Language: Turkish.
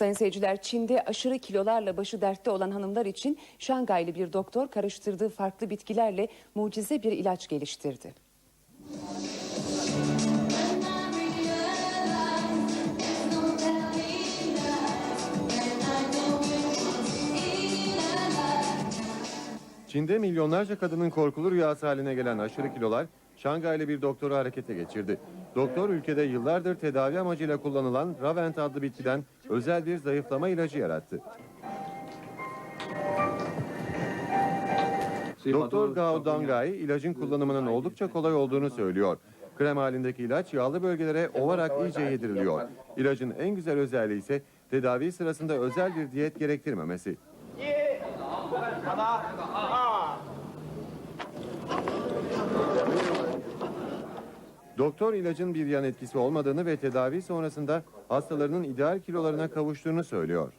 Sayın seyirciler Çin'de aşırı kilolarla başı dertte olan hanımlar için Şangaylı bir doktor karıştırdığı farklı bitkilerle mucize bir ilaç geliştirdi. Çin'de milyonlarca kadının korkulu rüyası haline gelen aşırı kilolar Şangaylı bir doktoru harekete geçirdi. Doktor ülkede yıllardır tedavi amacıyla kullanılan Ravent adlı bitkiden özel bir zayıflama ilacı yarattı. Doktor Gao Dangai ilacın kullanımının oldukça kolay olduğunu söylüyor. Krem halindeki ilaç yağlı bölgelere ovarak iyice yediriliyor. İlacın en güzel özelliği ise tedavi sırasında özel bir diyet gerektirmemesi. Doktor ilacın bir yan etkisi olmadığını ve tedavi sonrasında hastalarının ideal kilolarına kavuştuğunu söylüyor.